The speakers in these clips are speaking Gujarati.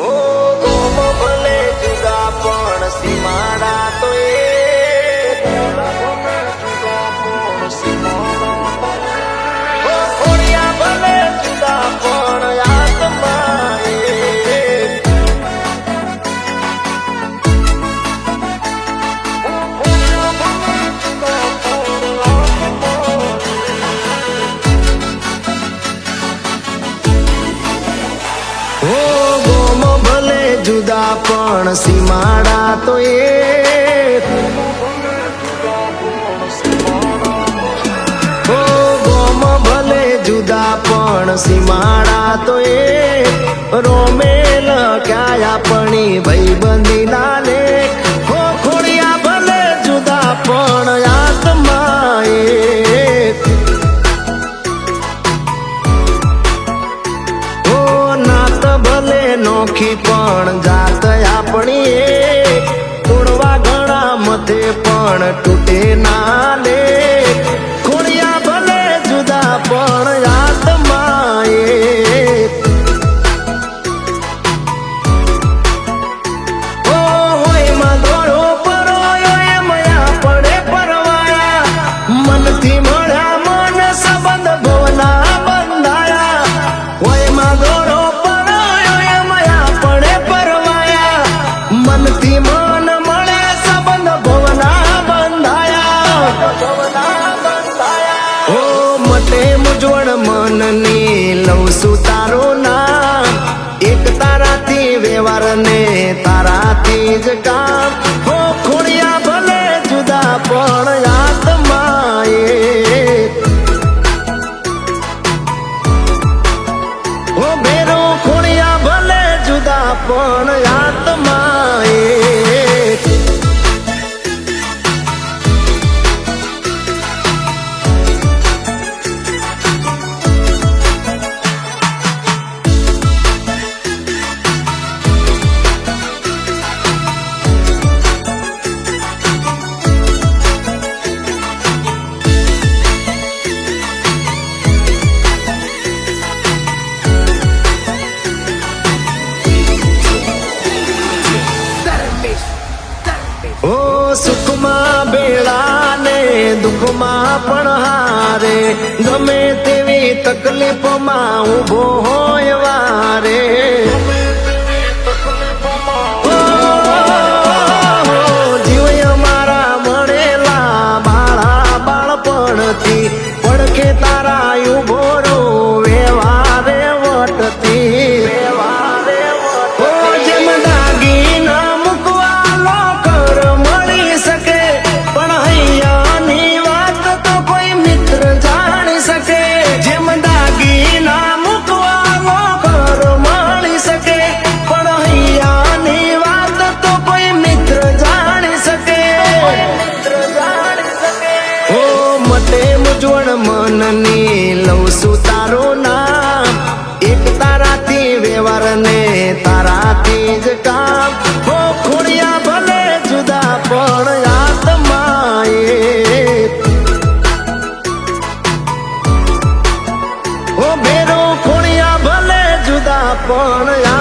Oh! પણ સીમાડા તો એ. ઓ ગોમ ભલે જુદા પણ સીમાડા તો એ. રોમેલ ક્યાં આપણી ભાઈ બંધી ના વ્યવહાર ને તારાથી જ કામ. હો ખોડિયા દુઃખમાં પણ હારે. ગમે તેવી તકલીફમાં ઊભો હોય વારે. નથી વ્યવહાર ને તારાથી જ કામ. હો ખોડિયા ભલે જુદા પણ આત્માએ. હો ભેરો ખોડિયા ભલે જુદા પણ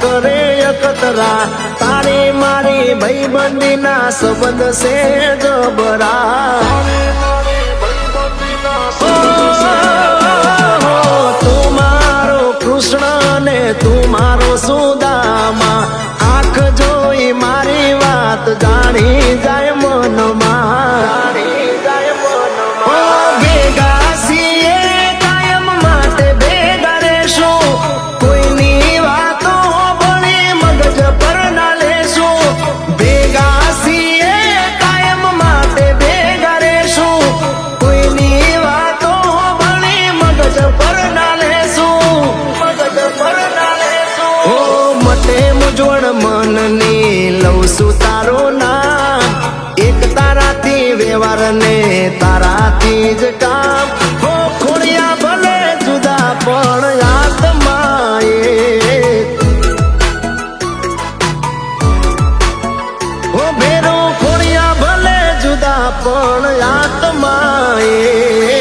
કરે અકતરા તારે મારી ભાઈબંધીના સંબંધ છે ગબરા ને તારાથી જ કામ. હો ખોડિયા ભલે જુદા પણ આત્માએ. હો, ભેરો ખોડિયા ભલે જુદા પણ આત્માએ.